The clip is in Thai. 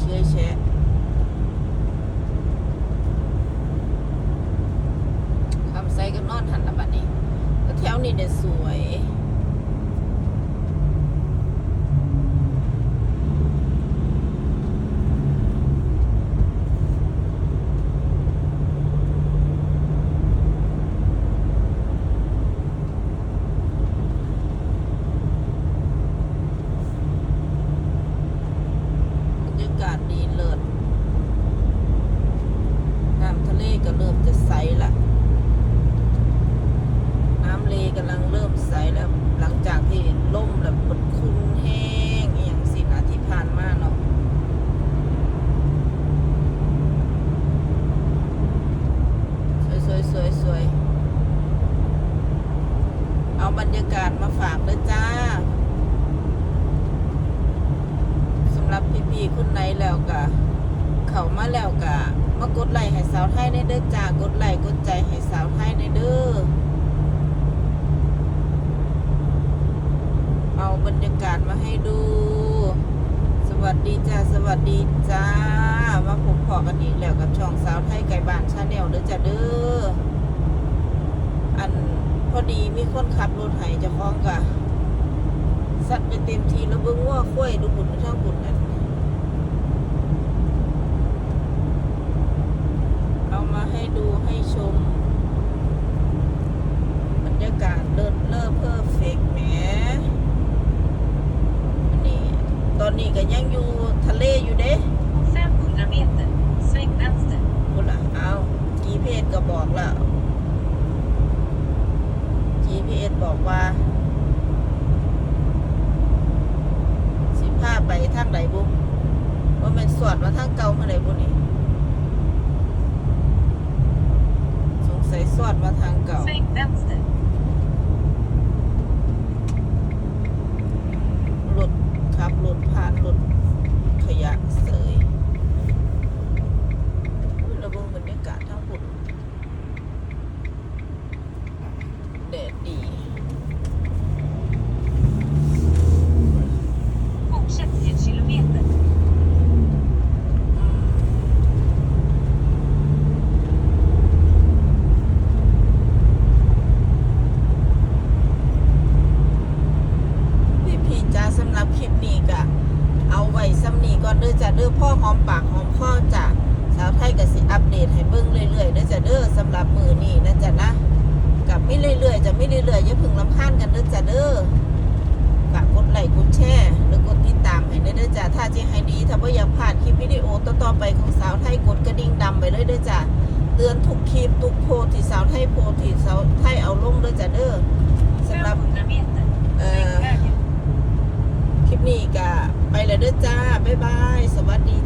เชื่อยแชะคำไซก็นอนหันละบัดนี้ก็แถวนี้เนี่ยสวย ก็เริ่มจะใสละน้ำเลกำลังเริ่มใสแล้ว หลังจากที่ล่มแบบมันคุ้นแห้งอย่างสินะที่ผ่านมาเนาะสวยสวยสวยสวยเอาบรรยากาศมาฝากเลยจ้าสำหรับพี่ๆคุณไหนแล้วก็ เขามาแล้วกะมากดไลค์ให้สาวไทยในเด้อจ้ากดไลค์กดใจให้สาวไทยในเด้อเอาบรรยากาศมาให้ดู สวัสดีจ้าสวัสดีจ้ามาพบพอกันอีกแล้วกับช่องสาวไทยไก่บ้านชาแนลเด้อจ้าเด้ออันพอดีมีคนขับรถไห้จะคล้องกะสัตว์ไปเต็มทีแล้วเบิ้งว่าคุ้ยดูบุญทั้งบุญนั่น เอามาให้ดูให้ชม บรรยากาศเลิศเลิศเพอร์เฟกแหมอันนี้ตอนนี้ก็ยังอยู่ทะเลอยู่เด้ 500 meter. Sväng vänster. คุณล่ะเอาจีพีเอสก็บอกแล้ว GPS บอกว่า สิพาไปทางไหนบุว่ามันสวดมาทางเก่าเมื่อไหร่บุนี่สงสัยสวดมาทางเก่า ก็เด้อจ้ะเด้อพ่อหอมปากหอมคอจ้ะสาวไทยก็สิอัปเดตให้เบิ่งเรื่อยๆเด้อจ้ะเด้อสำหรับมือนี่นะจ้ะนะกับไม่เรื่อยๆจะไม่เรื่อยๆอย่าพึ่งลำคาญกันเด้อจ้ะเด้อฝากกดไลค์กดแชร์หรือกดติดตามให้เด้อจ้ะถ้าจะให้ดีถ้าไม่อยากพลาดคลิปวิดีโอต่อๆไปของสาวไทยกดกระดิ่งดำไปเลยเด้อจ้ะเตือนทุกคลิปทุกโพที่สาวไทยโพที่สาวไทยเอาลงเด้อจ้ะเด้อสำหรับเอ่อคลิปนี้ก็ไปเลยเด้อจ้า บ๊ายบาย สวัสดี